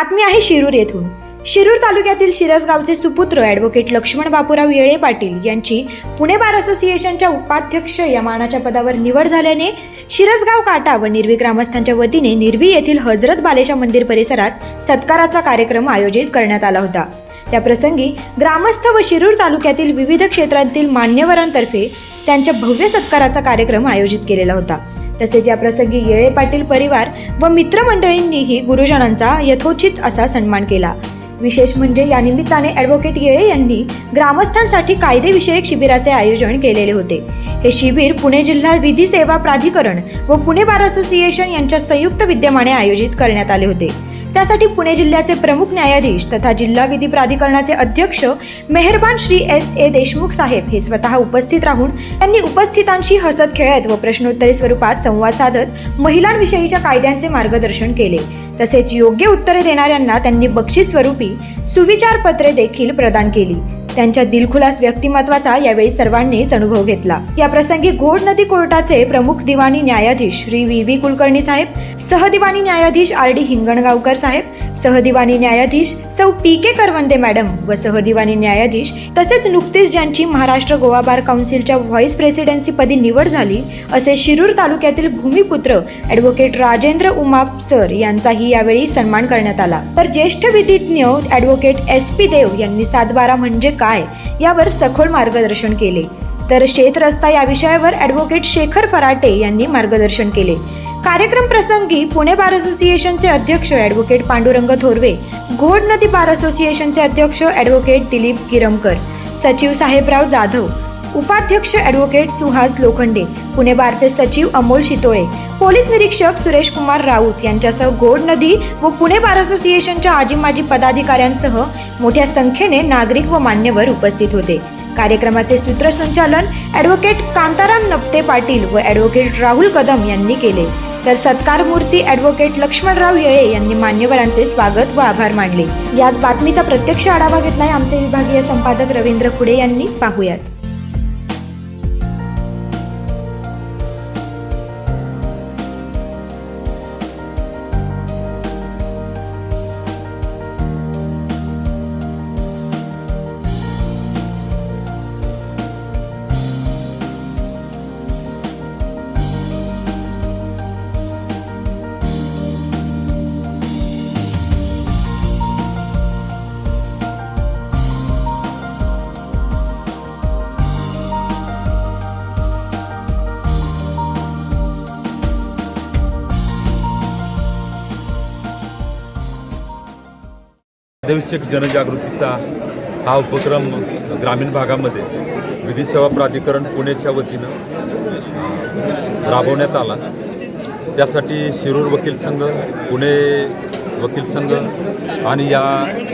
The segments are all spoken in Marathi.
बातमी आहे शिरूर येथून. शिरूर तालुक्यातील शिरसगावचे सुपुत्र ॲडव्होकेट लक्ष्मण बापूराव येळे पाटील यांची पुणे बार असोसिएशनच्या उपाध्यक्ष या मानाच्या पदावर निवड झाल्याने शिरसगाव काटा व निर्वी ग्रामस्थांच्या वतीने निर्वी येथील हजरत बालेशा मंदिर परिसरात सत्काराचा कार्यक्रम आयोजित करण्यात आला होता. त्याप्रसंगी ग्रामस्थ व शिरूर तालुक्यातील विविध क्षेत्रांतील मान्यवरांतर्फे त्यांच्या भव्य सत्काराचा कार्यक्रम आयोजित केलेला होता. तसेच या प्रसंगी येळे पाटील परिवार व मित्रमंडळींनीही गुरुजनांचा यथोचित असा सन्मान केला. विशेष म्हणजे या निमित्ताने ॲडव्होकेट येळे यांनी ग्रामस्थांसाठी कायदेविषयक शिबिराचे आयोजन केलेले होते. हे शिबिर पुणे जिल्हा विधी सेवा प्राधिकरण व पुणे बार असोसिएशन यांच्या संयुक्त विद्यमाने आयोजित करण्यात आले होते. त्यासाठी पुणे जिल्ह्याचे प्रमुख न्यायाधीश तथा जिल्हा विधी प्राधिकरणाचे अध्यक्ष मेहरबान श्री एस ए देशमुख साहेब हे स्वतः उपस्थित राहून त्यांनी उपस्थितांशी हसत खेळत व प्रश्नोत्तरी स्वरूपात संवाद साधत महिलांविषयीच्या कायद्यांचे मार्गदर्शन केले. तसेच योग्य उत्तरे देणाऱ्यांना त्यांनी बक्षीस स्वरूपी सुविचार पत्रे देखील प्रदान केली. त्यांच्या दिलखुलास व्यक्तिमत्वाचा यावेळी सर्वांनीच अनुभव घेतला. या प्रसंगी घोड नदी कोर्टाचे प्रमुख दिवाणी न्यायाधीश श्री व्ही. व्ही. कुलकर्णी साहेब सहदिवाणी न्यायाधीश आर. डी. हिंगणगावकर साहेब सहदिवाणी न्यायाधीश सौ. पी. के. करवंदे मॅडम व सहदिवाणी न्यायाधीश तसेच नुकतीच ज्यांची महाराष्ट्र गोवा बार काउन्सिलच्या व्हाईस प्रेसिडेन्सी पदी निवड झाली असे शिरूर तालुक्यातील भूमिपुत्र ॲडव्होकेट राजेंद्र उमाप सर यांचाही यावेळी सन्मान करण्यात आला. तर ज्येष्ठ विधिज्ञ ॲडव्होकेट एस. पी. देव यांनी सातबारा म्हणजे काय? यावर सखोल मार्गदर्शन केले. तर शेत रस्ता या विषयावर ॲडव्होकेट शेखर फराटे यांनी मार्गदर्शन केले. कार्यक्रम प्रसंगी पुणे बार असोसिएशनचे अध्यक्ष ॲडव्होकेट पांडुरंग थोरवे घोड नदी बार असोसिएशनचे अध्यक्ष ॲडव्होकेट दिलीप गिरमकर सचिव साहेबराव जाधव उपाध्यक्ष ॲडव्होकेट सुहास लोखंडे पुणे बारचे सचिव अमोल शितोळे पोलीस निरीक्षक सुरेश कुमार राऊत यांच्यासह गोड नदी व पुणे बार असोसिएशनच्या आजी माजी पदाधिकाऱ्यांसह मोठ्या संख्येने नागरिक व मान्यवर उपस्थित होते. कार्यक्रमाचे सूत्रसंचालन ॲडव्होकेट कांताराम नपते पाटील व ॲडव्होकेट राहुल कदम यांनी केले. तर सत्कार मूर्ती ॲडव्होकेट लक्ष्मणराव येळे यांनी मान्यवरांचे स्वागत व आभार मानले. याच बातमीचा प्रत्यक्ष आढावा घेतलाय आमचे विभागीय संपादक रवींद्र खुडे यांनी. पाहुयात. कायदेविषयक जनजागृतीचा हा उपक्रम ग्रामीण भागामध्ये विधी सेवा प्राधिकरण पुणेच्या वतीनं राबवण्यात आला. त्यासाठी शिरूर वकील संघ पुणे वकील संघ आणि या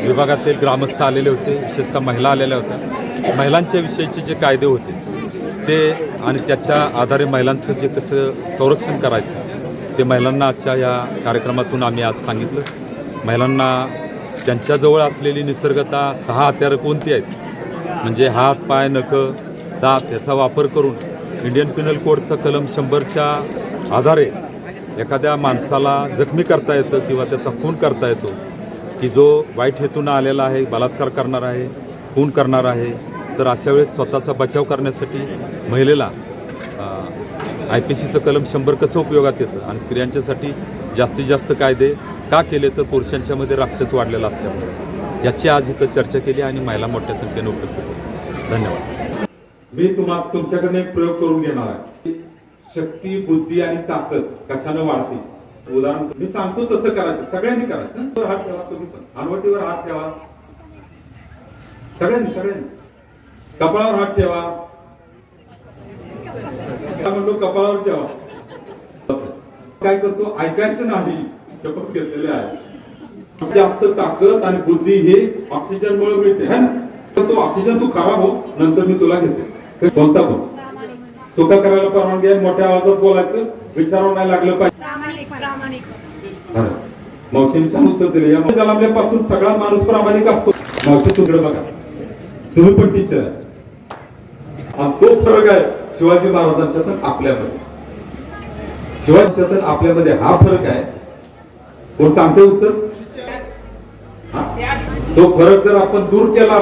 विभागातील ग्रामस्थ आलेले होते. विशेषतः महिला आलेल्या होत्या. महिलांच्या विषयीचे जे कायदे होते ते आणि त्याच्या आधारे महिलांचं जे कसं संरक्षण करायचं ते महिलांना आजच्या या कार्यक्रमातून आम्ही आज सांगितलं. महिलांना त्यांच्याजवळ असलेली निसर्गता सहा हत्यारं कोणती आहेत? म्हणजे हात पाय नखं दात याचा वापर करून इंडियन पिनल कोडचा कलम शंभरच्या आधारे एखाद्या माणसाला जखमी करता येतं किंवा त्याचा खून करता येतो की जो वाईट हेतून आलेला आहे बलात्कार करणार आहे खून करणार आहे तर अशा वेळेस स्वतःचा बचाव करण्यासाठी महिलेला आय पी सीचं कलम शंभर कसं उपयोगात येतं? आणि स्त्रियांच्यासाठी जास्तीत जास्त कायदे का केले तर पुरुषांच्यामध्ये राक्षस वाढलेला असल्यामुळे. याची आज इथं चर्चा केली आणि महिला मोठ्या संख्येने उपस्थित धन्यवाद. मी तुम्हा तुमच्याकडे एक प्रयोग करून घेणार आहे. शक्ती बुद्धी आणि ताकद कशानं वाढते उदाहरण मी सांगतो तसं करायचं. सगळ्यांनी करायचं. हात ठेवा तुम्ही पण. हनवटीवर हात ठेवा. सगळ्यांनी सगळ्यांनी. कपाळावर हात ठेवा. म्हणतो? कपाळावर ठेवा. काय करतो? ऐकायचं नाही. शपथ घेतलेले आहे जास्त ताकद आणि बुद्धी हे ऑक्सिजन मुळे मिळते. है ना? तर तो ऑक्सिजन तू खराब हो नंतर मी तुला घेते. कोणता पण चुका करायला परवानगी आहे मोठ्या आवाजात बोलायचं विचारावं नाही लागलं पाहिजे. मावशीने छान उत्तर दिले. या जन्मल्यापासून सगळा माणूस प्रामाणिक असतो. मावशी तुकडे बघा. तुम्ही पण टीचर आहे. हा तो फरक आहे शिवाजी महाराजांच्या तर आपल्यामध्ये. शिवाजीच्या तर आपल्यामध्ये हा फरक आहे कोण सांगते उत्तर. तो फरक जर आपण दूर केला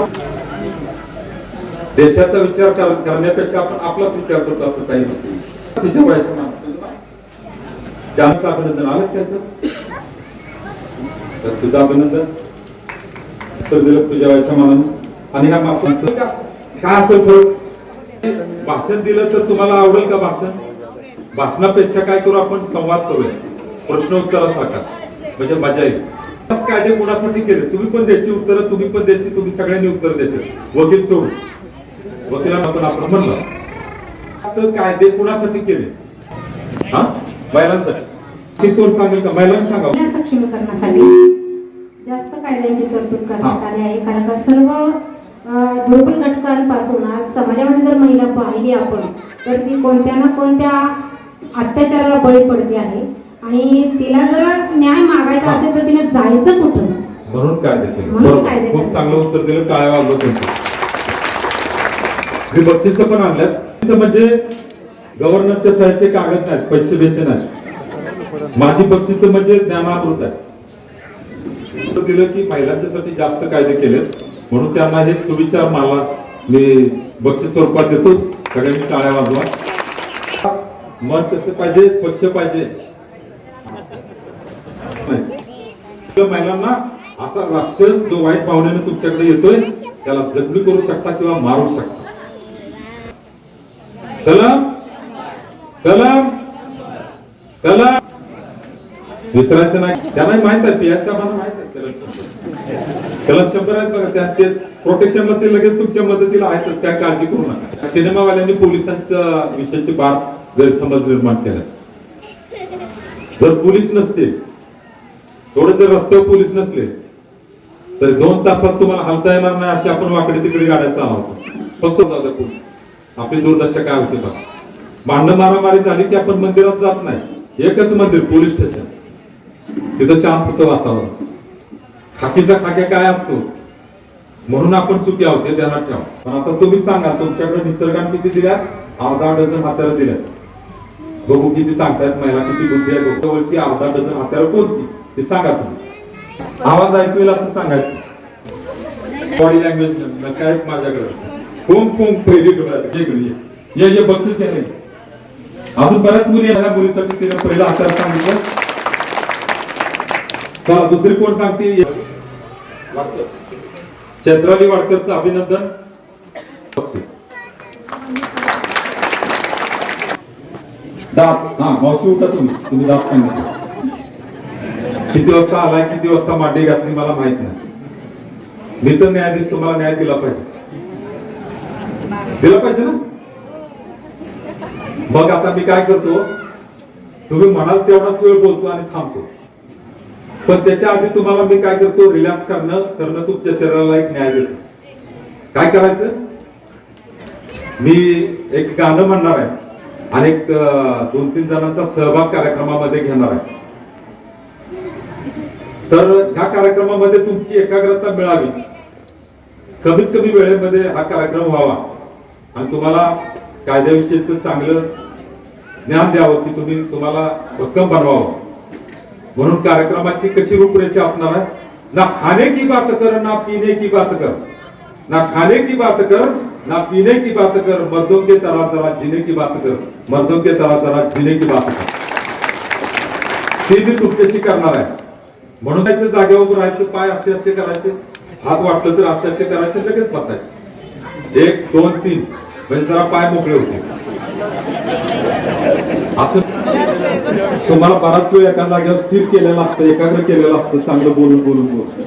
देशाचा विचार करण्यापेक्षा आपण आपलाच विचार करतो असं काही नसते. तिच्या वयाच्या माणसाला त्यांचं अभिनंदन. आलं त्याचं? तर तुझं अभिनंदन. तर दिलं तुझ्या वयाच्या मानानं. आणि ह्या माणसांचं काय असेल फरक? भाषण दिलं तर तुम्हाला आवडेल का भाषण? भाषणापेक्षा काय करू आपण? संवाद करूया. प्रश्न उत्तरासारखा म्हणजे मजा येईल कायदे कुणासाठी केले? तुम्ही पण द्यायची उत्तरं तुम्ही पण द्यायची तुम्ही सगळ्यांनी उत्तर द्यायचे. वकील सोडून. वकिलांना पण आपण म्हणलं. कायदे कुणासाठी केले? हा? महिलांसाठी. कोण सांगेल का? महिलांनी सांगा. महिला सक्षमीकरणासाठी जास्त कायद्यांची तरतूद करण्यात. आली आहे. कारण का सर्व दुर्बल घटकांपासून आज समाजामध्ये जर महिला पाहिली आपण तर ती कोणत्या ना कोणत्या अत्याचाराला बळी पडते आहे. आणि तिला जर न्याय मागायचा. असेल तर तिला जायचं कुठं? म्हणून बरोबर. कायदे खूप. चांगलं उत्तर दिलं. काय वागलो त्यांचं हे बक्षीस पण आणल्यात. म्हणजे गव्हर्नरच्या सहाय्याचे कागद नाहीत पैसे बेसे नाहीत. माझी बक्षिस म्हणजे ज्ञानामृत आहे. दिलं की महिलांच्यासाठी जास्त कायदे केलेत. म्हणून त्यांना हे सुविचार मला मी बक्षीस स्वरूपात देतो. सगळ्यांनी टाळ्या वाजवा. मन कसं पाहिजे स्वच्छ पाहिजे नाही. महिलांना असा राक्षस जो वाईट पाहुण्याने तुमच्याकडे येतोय त्याला जखमी करू शकता किंवा मारू शकता. कलम कलम कलम. विसरायचं नाही. त्यांना माहीत आहे पियाच्या मला माहीत आहे कलम शंभर. कलम शंभर आहेत बघा त्या ते प्रोटेक्शनला ते लगेच तुमच्या मदतीला आहेतच काय काळजी करू नका. सिनेमावाल्यांनी पोलिसांच्या विषयाची बाब गैरसमज निर्माण केला जर पोलीस नसते थोडं जर रस्त्यावर पोलीस नसले तर दोन तासात तुम्हाला हलता येणार नाही अशी आपण वाकडे तिकडे गाड्या चालवतो. फक्त जाऊ द्या पोलीस आपली दुर्दशा काय होते बघा. भांडण मारामारी झाली की आपण मंदिरात जात नाही. एकच मंदिर पोलीस स्टेशन. तिथं शांत होतं वातावरण. खाकीचा खाक्या काय असतो? म्हणून आपण चुकी आहोत हे ध्यानात ठेवा. पण आता तुम्ही सांगा तुमच्याकडे निसर्गाने किती दिल्या अर्धा डझन हाताला दिल्या बघू किती सांगतायत महिला किती बुद्धी आहे जवळची अर्धा डझन हाताला कोणती ते सांगा तुम्ही. आवाज ऐकू येईल असं सांगायचं. बॉडी लँग्वेज काय माझ्याकडे? कोण कोण प्रेरित डोळ्यात जे आहे. बक्षीस घ्या नाही. अजून बऱ्याच मुली आहेत. ह्या मुलीसाठी तिने पहिला आकार सांगितलं. चला दुसरी कोण सांगते? चैत्राली वाडकरचं अभिनंदन. बक्षीस. हा मावशी उठा तुम्ही. तुम्ही दात सांगितलं किती वाजता आलाय किती वाजता मांडी घातली मला माहीत नाही. मी तर न्यायाधीश तुम्हाला न्याय दिला पाहिजे. दिला पाहिजे ना? मग आता मी काय करतो तुम्ही म्हणाल तेवढाच वेळ बोलतो आणि थांबतो. पण त्याच्या आधी तुम्हाला मी काय करतो रिलॅक्स करणं करणं तुमच्या शरीराला एक न्याय देतो. काय करायचं? मी एक गाणं म्हणणार आहे आणि एक दोन तीन जणांचा सहभाग कार्यक्रमामध्ये घेणार आहे. तर ह्या कार्यक्रमामध्ये तुमची एकाग्रता मिळावी. कमीत कमी वेळेमध्ये हा कार्यक्रम व्हावा. आणि तुम्हाला कायद्याविषयीच चांगलं ज्ञान द्यावं की तुम्ही तुम्हाला भक्कम बनवावं. म्हणून कार्यक्रमाची कशी रूपरेषा असणार आहे? ना खाने की बात कर ना पीने की बात कर. ना खाने की बात कर ना पीने की बात कर मर्दों के तरह जरा जीने की बात कर. मर्दों के तरह जरा जीने की बात कर. ती मी तुमच्याशी करणार आहे. म्हणून त्याच्या जागेवर राहायचं पाय असे असे करायचे हात वाटलं तर असे असे करायचे लगेच बसायचे. एक दोन तीन. म्हणजे जरा पाय मोकळे होते. असं तुम्हाला बराच वेळ एका जागेवर स्थिर केलेलं असतं एकाग्र केलेलं असतं चांगलं बोलून बोलून बोलून.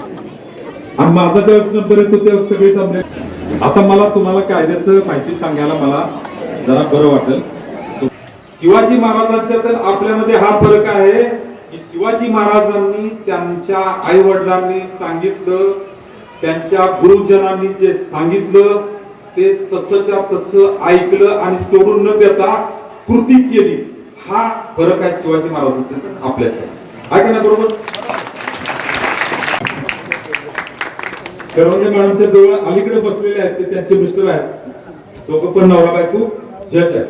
आणि माझा ज्यावेळेस नंबर येतो त्यावेळेस सगळे जमले. आता मला तुम्हाला कायद्याचं माहिती सांगायला मला जरा बरं वाटेल. शिवाजी महाराजांच्या तर आपल्यामध्ये हा फरक आहे. की शिवाजी महाराजांनी त्यांच्या आई वडिलांनी सांगितलं त्यांच्या गुरुजनांनी जे सांगितलं ते तसंच्या तसं ऐकलं आणि सोडून न देता कृती केली. हा फरक आहे शिवाजी महाराजांच्या आपल्याच्या आहे ना बरोबर? करवंदे मॅडमच्या जवळ अलीकडे बसलेले आहेत ते त्यांचे मिस्टर आहेत. दोघं पण नवरा बायको जज आहेत.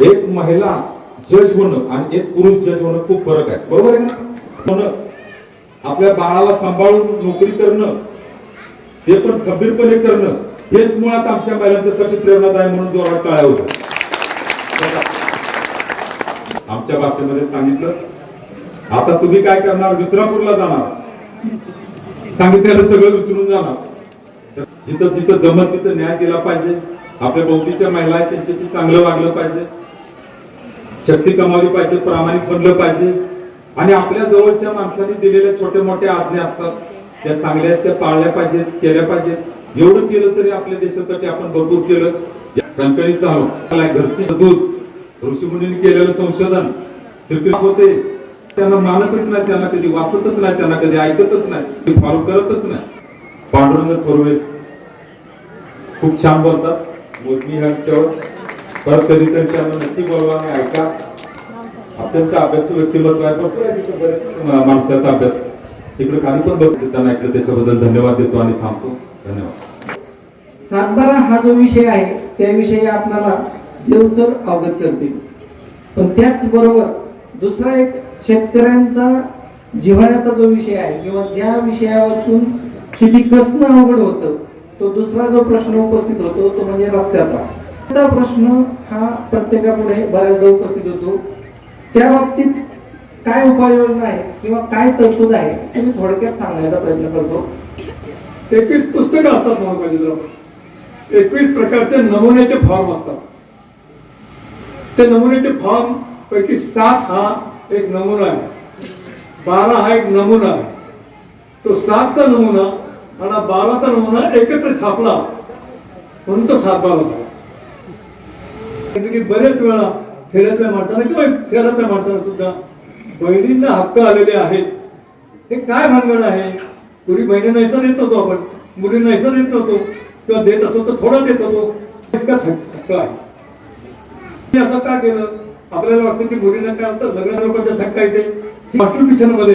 एक महिला जज होणं आणि एक पुरुष जज होणं खूप फरक आहे. बरोबर आहे ना? होणं आपल्या बाळाला सांभाळून नोकरी करणं ते पण खंबीरपणे करणं हेच मुळात आमच्या महिलांच्यासाठी प्रेरणादायी म्हणून जोरात टाळ्या होतं आमच्या भाषेमध्ये सांगितलं आता तुम्ही काय करणार? विसरापूरला जाणार. सांगितलेलं सगळं विसरून जाणार. जिथं जिथं जमत तिथं न्याय दिला पाहिजे. आपल्या भोवतीच्या महिला आहेत त्यांच्याशी चांगलं वागलं पाहिजे. शक्ती कमावली पाहिजे प्रामाणिक बनलं पाहिजे. आणि आपल्या जवळच्या माणसांनी दिलेल्या छोटे मोठे आज्ञा असतात. त्या चांगल्या आहेत, त्या पाळल्या पाहिजेत केल्या पाहिजेत. एवढं केलं तरी आपल्या देशासाठी आपण भरपूर केलं. कणकणीत झालो घरची दूध ऋषीमुनींनी केलेलं संशोधन होते. त्यांना मानतच नाही त्यांना कधी वाचतच नाही त्यांना कधी ऐकतच नाही फॉलो करतच नाही. पांडुरंग थोरवे खूप छान बोलतात. मोजणी ह्यांच्यावर. परत कधीतरी त्यांना नक्की बोलवा आणि ऐका अत्यंत अभ्यास व्यक्तिमत्व आहे भरपूर बरेच माणसाचा अभ्यास तिकडे खाली पण बसते त्यांना ऐकलं त्याच्याबद्दल धन्यवाद देतो आणि थांबतो धन्यवाद सातबारा हा जो विषय आहे त्याविषयी आपल्याला देवसर अवगत करतील. पण त्याचबरोबर दुसरा एक शेतकऱ्यांचा जिव्हाळ्याचा जो विषय आहे किंवा ज्या विषयावरून शेती कसणं अवघड होतं तो दुसरा जो प्रश्न उपस्थित होतो तो म्हणजे रस्त्याचा. प्रश्न हा प्रत्येकापुढे बऱ्याचदा उपस्थित होतो. त्या बाबतीत काय उपाययोजना आहे किंवा काय तरतूद आहे ते मी थोडक्यात सांगण्याचा प्रयत्न करतो. एकवीस पुस्तकं असतात महापालिकेला एकवीस प्रकारचे नमुन्याचे फॉर्म असतात. ते नमुन्याचे फॉर्म पैकी सात हा एक नमुना आहे. बारा हा एक नमुना आहे. तो सातचा नमुना आणि बाराचा नमुना एकत्र छापला. म्हणून तो सात बारा झाला. की बरेच वेळा खेड्यातल्या माणसांना किंवा शहरातल्या माणसांना सुद्धा बहिणींना हक्क आलेले आहेत. हे काय भानगड आहे? पूर्वी बहिणी नैसा देत होतो आपण. मुली नैसा देत होतो. किंवा देत असो तर थोडा देत होतो. इतकाच हक्क आहे. मी असं का केलं? आपल्याला वाटतं की मुलींना काय होतं लग्न लोकांच्या संख्या येते कॉन्स्टिट्युशनमध्ये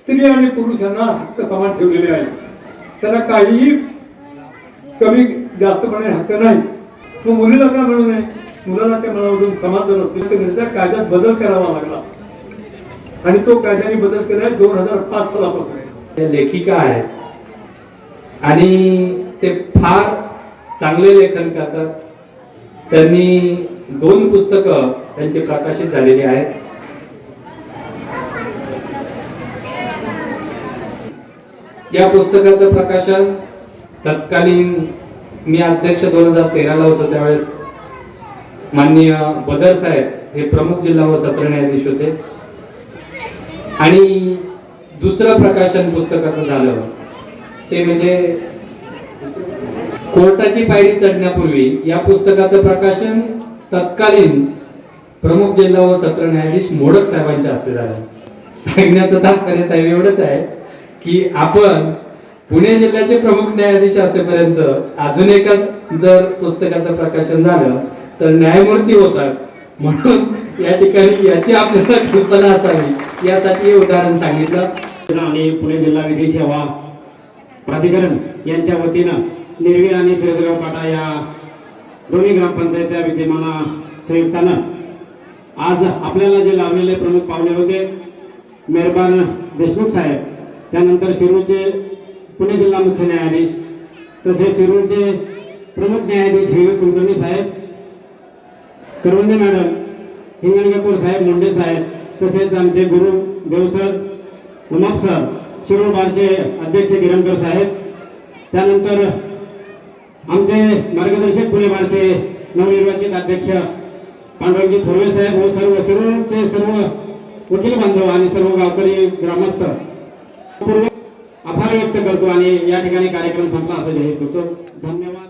स्त्री आणि पुरुषांना हक्क समान ठेवलेले आहे त्यांना काहीही कमी जास्तपणे हक्क नाही. मग मुलीला का मिळू नये? मुलाला त्या मनामधून समान असतील तर कायद्यात बदल करावा लागला. आणि तो कायद्याने बदल केला दोन हजार पाच सालापासून. आहे. त्या लेखिका आहेत. आणि ते फार चांगले लेखन करतात. त्यांनी दोन पुस्तकं त्यांची प्रकाशित झालेली आहेत. या पुस्तकाचं प्रकाशन तत्कालीन मी अध्यक्ष दोन हजार तेराला होतो त्यावेळेस माननीय बदर साहेब हे प्रमुख जिल्हा व सत्र न्यायाधीश होते. आणि दुसरं प्रकाशन पुस्तकाचं झालं. ते म्हणजे कोर्टाची पायरी चढण्यापूर्वी या पुस्तकाचं प्रकाशन तत्कालीन प्रमुख जिल्हा व सत्र न्यायाधीश मोडक साहेबांच्या हस्ते झालं. सांगण्याचं तात्पर्य साहेब एवढंच आहे की आपण पुणे जिल्ह्याचे प्रमुख न्यायाधीश असेपर्यंत अजून एकच जर पुस्तकाचं प्रकाशन झालं तर न्यायमूर्ती होतात. म्हणून या ठिकाणी याची आपल्याला कल्पना असावी. यासाठी हे उदाहरण सांगितलं. आणि पुणे जिल्हा विधी सेवा प्राधिकरण यांच्या वतीनं निर्वी आणि श्रीजगाव पाटा या दोन्ही ग्रामपंचायत्या विद्यमाना संयुक्तानं आज आपल्याला जे लावलेले प्रमुख पाहुणे होते मेहरबान देशमुख साहेब त्यानंतर शिरूरचे पुणे जिल्हा मुख्य न्यायाधीश तसेच शिरूरचे प्रमुख न्यायाधीश विवेक कुलकर्णी साहेब करवंदे मॅडम हिंगणगपूर साहेब मुंडे साहेब तसेच आमचे गुरु देवसर उमाप सर शिरोळ बारचे अध्यक्ष किरणकर साहेब त्यानंतर आमचे मार्गदर्शक पुणे बारचे नवनिर्वाचित अध्यक्ष पांडुरंगजी थोरवे साहेब व सर्व शिरोळचे सर्व वकील बांधव आणि सर्व गावकरी ग्रामस्थ. पूर्व आभार व्यक्त करतो आणि या ठिकाणी कार्यक्रम संपला असं जाहीर करतो. धन्यवाद.